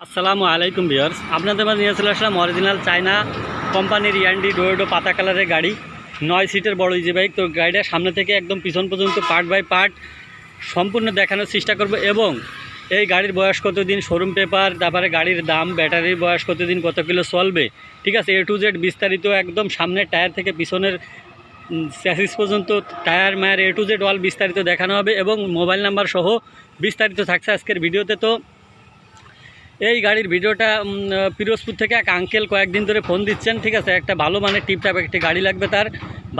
আসসালামু আলাইকুম ভিউয়ার্স। আপনাদের মাঝে নিয়ে চলে আসলাম অরিজিনাল চায়না কোম্পানির ইয়ান্ডি ডোয়েডো পাতা কালারের গাড়ি। নয় সিটের বড় ইজি বাইক তো গাড়িটা সামনে থেকে একদম পিছন পর্যন্ত পার্ট বাই পার্ট সম্পূর্ণ দেখানোর চেষ্টা করব এবং এই গাড়ির বয়স কতদিন শোরুম পেপার তারপরে গাড়ির দাম, ব্যাটারির বয়স কতদিন, কত কিলো চলবে, ঠিক আছে? এ টু জেড বিস্তারিত একদম সামনের টায়ার থেকে পিছনের স্যাসিস পর্যন্ত টায়ার মায়ার এ টু জেড অল বিস্তারিত দেখানো হবে এবং মোবাইল নাম্বার সহ বিস্তারিত থাকছে আজকের ভিডিওতে। তো এই গাড়ির ভিডিওটা পিরোজপুর থেকে এক আঙ্কেল কয়েকদিন ধরে ফোন দিচ্ছেন, ঠিক আছে? একটা ভালো মানের টিপটাপ একটি গাড়ি লাগবে তার।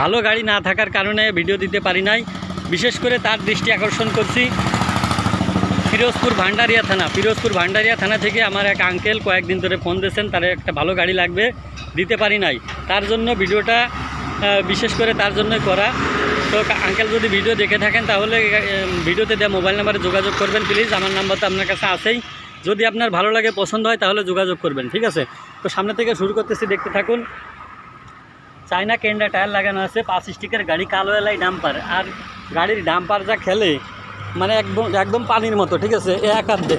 ভালো গাড়ি না থাকার কারণে ভিডিও দিতে পারি নাই। বিশেষ করে তার দৃষ্টি আকর্ষণ করছি পিরোজপুর ভান্ডারিয়া থানা। পিরোজপুর ভান্ডারিয়া থানা থেকে আমার এক আঙ্কেল কয়েকদিন ধরে ফোন দিয়েছেন, তার একটা ভালো গাড়ি লাগবে, দিতে পারি নাই। তার জন্য ভিডিওটা বিশেষ করে তার জন্যই করা। তো আঙ্কেল যদি ভিডিও দেখে থাকেন, তাহলে ভিডিওতে দেওয়া মোবাইল নাম্বারে যোগাযোগ করবেন প্লিজ আমার নাম্বার তো আপনার কাছে আছেই। যদি আপনার ভালো লাগে, পছন্দ হয়, তাহলে যোগাযোগ করবেন, ঠিক আছে? তো সামনে থেকে শুরু করতেছি, দেখতে থাকুন। চায়না কেন্ডা টায়ার লাগানো আছে, পাঁচ স্টিকের গাড়ি কালো এলাই ডাম্পার। আর গাড়ির ডাম্পার যা খেলে মানে একদম একদম পানির মতো, ঠিক আছে? এক দে।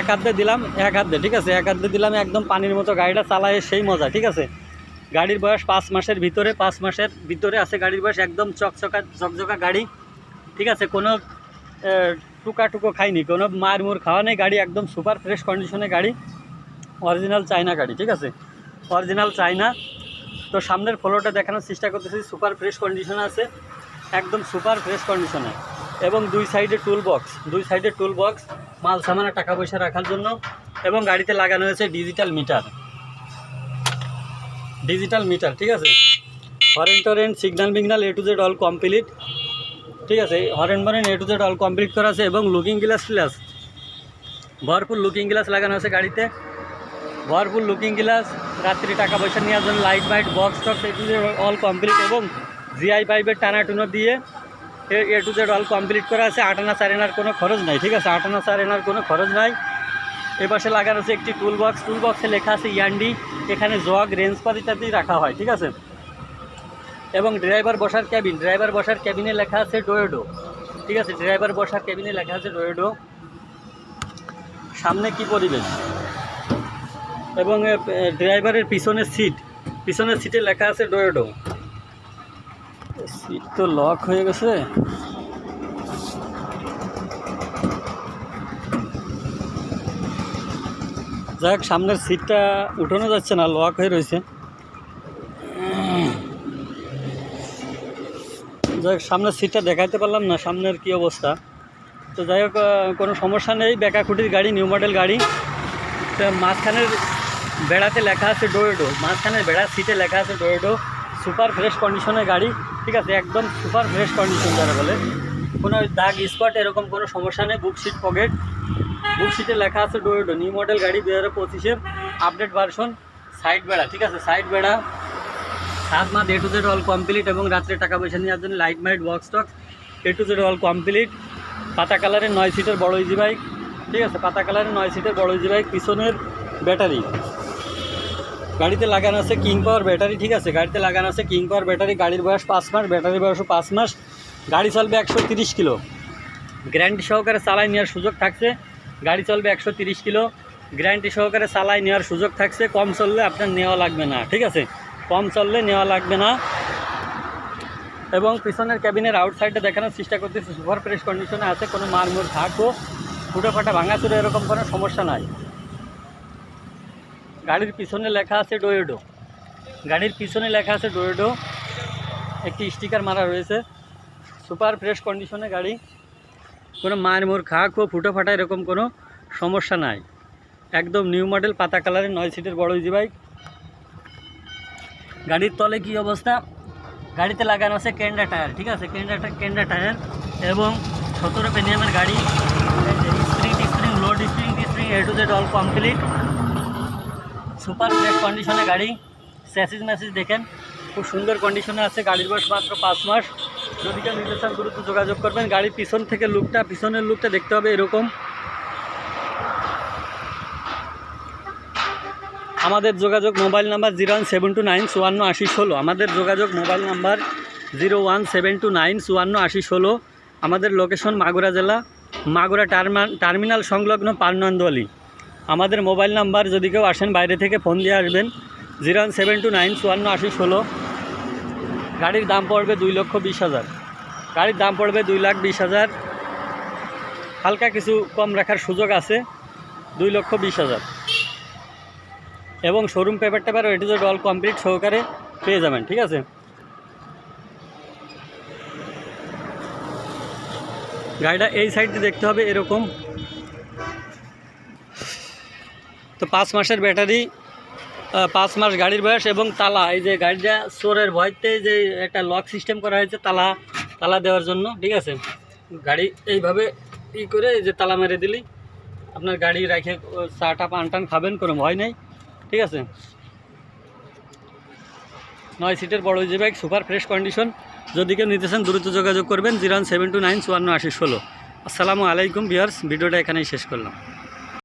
এক দিয়ে দিলাম এক দিয়ে ঠিক আছে? এক দিয়ে দিলাম, একদম পানির মতো গাড়িটা চালায় সেই মজা, ঠিক আছে? গাড়ির বয়স পাঁচ মাসের ভিতরে, পাঁচ মাসের ভিতরে আছে গাড়ির বয়স, একদম চকচকা চকচকা গাড়ি, ঠিক আছে? কোনো টুকা টুকো খাইনি, কোনো মার মুর খাওয়া নেই, গাড়ি একদম সুপার ফ্রেশ কন্ডিশনে গাড়ি অরিজিনাল চায়না গাড়ি, ঠিক আছে? Original China. তো সামনের ফলোটা দেখানোর চেষ্টা করতেছি, সুপার ফ্রেশ কন্ডিশনে আছে, একদম সুপার ফ্রেশ কন্ডিশনে এবং দুই সাইডে টুল বক্স দুই সাইডে টুল বক্স মাল সামানা টাকা পয়সা রাখার জন্য, এবং গাড়িতে লাগানো হয়েছে ডিজিটাল মিটার ডিজিটাল মিটার ঠিক আছে? হরেন টরেন signal বিগনাল A to Z all complete ঠিক আছে, horn Baren A to Z all complete করা আছে এবং লুকিং গ্লাস ফ্লাস ভরপুর লুকিং গ্লাস লাগানো আছে গাড়িতে। ভরপুর লুকিং গ্লাস রাত্রি টাকা পয়সা নেওয়ার জন্য লাইট বাইট box Tux A to Z all complete এবং জিআই পাইপের টানা টুনো দিয়ে A to Z all complete করা আছে। আটানা চারেনার কোনো খরচ নাই, ঠিক আছে? আটানা চারেনার কোনো খরচ নাই। এপাশে লাগানো আছে একটি টুল বক্স টুল বক্সে লেখা আছে ইয়ান্ডি। এখানে জগ, রেঞ্জ পাত ইত্যাদি রাখা হয়, ঠিক আছে? এবং ড্রাইভার বসার ক্যাবিন ড্রাইভার বসার ক্যাবিনে লেখা আছে ডোয়েডো ঠিক আছে ড্রাইভার বসার ক্যাবিনে লেখা আছে ডোয়েডো সামনে কি পরিবেশ? এবং ড্রাইভারের পিছনের সিট পিছনের সিটে লেখা আছে ডোয়েডো সিট তো লক হয়ে গেছে। যাই সামনের সিটটা উঠানো যাচ্ছে না লক হয়ে রয়েছে। যাই হোক, সামনের সিটটা দেখাইতে পারলাম না, সামনের কি অবস্থা। তো যাই হোক কোনো সমস্যা নেই, বেকাকুটির গাড়ি নিউ মডেল গাড়ি। তো মাঝখানের বেড়াতে লেখা আছে ডোয়েডো মাঝখানের বেড়া সিটে লেখা আছে ডোয়েডো সুপার ফ্রেশ কন্ডিশনের গাড়ি, ঠিক আছে? একদম সুপার ফ্রেশ কন্ডিশন যারা বলে। কোনো দাগ স্পট এরকম কোনো সমস্যা নেই বুক সিট পকেট বুক সিটে লেখা আছে ডোয়েডো নিউ মডেল গাড়ি দু হাজার আপডেট ভার্সন সাইড বেড়া, ঠিক আছে? সাইড বেড়া সাত মাস A to Z all complete এবং রাত্রে টাকা পয়সা নেওয়ার জন্য লাইট মাইট box Tux A to Z all complete পাতা কালারের নয় সিটের বড় ইজি বাইক ঠিক আছে, পাতা কালারের নয় সিটের বড় ইজি বাইক পিছনের ব্যাটারি গাড়িতে লাগানো আছে কিং পাওয়ার ব্যাটারি ঠিক আছে, গাড়িতে লাগানো আছে কিং পাওয়ার ব্যাটারি গাড়ির বয়স পাঁচ মাস ব্যাটারির বয়সও পাঁচ মাস। গাড়ি চলবে একশো তিরিশ কিলো। গ্যারান্টি সহকারে চালাই নেওয়ার সুযোগ থাকছে। গাড়ি চলবে একশো তিরিশ কিলো। গ্যারান্টি সহকারে চালাই নেওয়ার সুযোগ থাকছে। কম চললে আপনার নেওয়া লাগবে না, ঠিক আছে। কম চললে নেওয়া লাগবে না। এবং পিছনের ক্যাবিনের আউটসাইডে দেখানোর চেষ্টা করতেছি, সুপার ফ্রেশ কন্ডিশনে আছে, কোনো মারমুর ঘাটও ফুটো ফাটা ভাঙাচুরে এরকম কোনো সমস্যা নাই। গাড়ির পিছনে লেখা আছে ডোয়েডো গাড়ির পিছনে লেখা আছে ডোয়েডো একটি স্টিকার মারা রয়েছে। সুপার ফ্রেশ কন্ডিশনে গাড়ি, কোনো মায়ের মোর খাক ও ফুটো ফাটা এরকম কোনো সমস্যা নাই। একদম নিউ মডেল পাতা কালারের নয় সিটের বড় ইজি বাইক গাড়ির তলে কি অবস্থা? গাড়িতে লাগানো আছে কেন্ডা টায়ার, ঠিক আছে? কেন্ডা কেন্ডা টায়ার এবং সতেরো পেনিয়ামের গাড়ি, spring spring, load spring spring A to Z all complete super fresh কন্ডিশনে গাড়ি, স্যাসিস ম্যাসিস দেখেন। খুব সুন্দর কন্ডিশনে আছে, গাড়ির বয়স মাত্র পাঁচ মাস। যদি কেউ চান দ্রুত যোগাযোগ করবেন গাড়ির পিছন থেকে লুকটা পিছনের লুকটা দেখতে হবে এরকম। আমাদের যোগাযোগ mobile number zero one seven two nine চুয়ান্ন আশি ষোলো। আমাদের যোগাযোগ mobile number zero one seven two nine চুয়ান্ন আশি ষোলো। আমাদের লোকেশন মাগুরা জেলা, মাগুরা টার্মা টার্মিনাল সংলগ্ন পারনন্দলি আমাদের মোবাইল নাম্বার যদি কেউ আসেন বাইরে থেকে ফোন দিয়ে আসবেন, zero one seven two nine চুয়ান্ন আশি ষোলো। গাড়ির দাম পড়বে দুই লক্ষ বিশ হাজার। গাড়ির দাম পড়বে দুই লাখ বিশ হাজার। হালকা কিছু কম রাখার সুযোগ আছে, দুই লক্ষ বিশ হাজার। এবং শোরুম পেপার টেপার এটি অল কমপ্লিট সহকারে পেয়ে যাবেন, ঠিক আছে? গাড়িটা এই সাইডে দেখতে হবে এরকম। তো পাঁচ মাসের ব্যাটারি পাঁচ মাস গাড়ির বয়স এবং তালা। এই যে গাড়িটা চোরের ভয়তে যে একটা লক সিস্টেম করা হয়েছে, তালা তালা দেওয়ার জন্য, ঠিক আছে? গাড়ি এইভাবে ই করে যে তালা মেরে দিলেই আপনার গাড়ি রেখে চাটা পান টান খাবেন, কোনো ভয় নেই। ঠিক আছে? নয় সিটের বড় easy bike super fresh condition যদি কেউ নিতে চান, দ্রুত যোগাযোগ করবেন জিরান সেভেন টু নাইন চুয়ান্ন আশি ষোলো। আসসালামু আলাইকুম বিহার্স ভিডিওটা এখানেই শেষ করলাম।